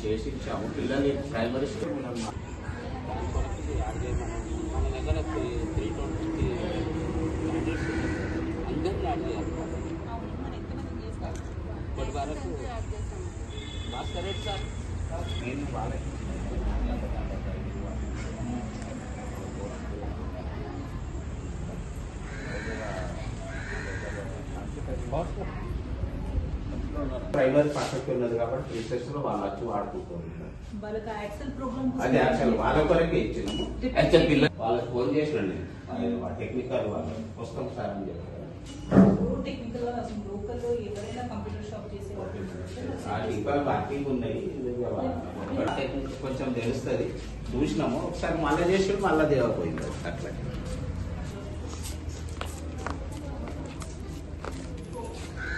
చేసి ఇచ్చాము. పిల్లల్ని ప్రైమరీ స్కూల్ ఇప్పటి వరకు భాస్కర్ రెడ్డి సార్? నేను వాళ్ళే ప్రైమరీ పక్కకి ఉన్నది కాబట్టి రీసెర్చ్లో వాళ్ళు వచ్చి యాక్సెల్ ప్రోగ్రామ్ అది యాక్చువల్ వాళ్ళ కొరకే ఇచ్చినాము యాక్చువల్ పిల్లలు వాళ్ళకి ఫోన్ చేసినండి టెక్నికల్ వాళ్ళు వస్తాం సార్ అని చెప్పారు. ఇంకా వర్కింగ్ ఉన్నాయి కొంచెం తెలుస్తుంది. చూసినాము. ఒకసారి మళ్ళీ చేసి మళ్ళీ దేవపోయింది అట్లా.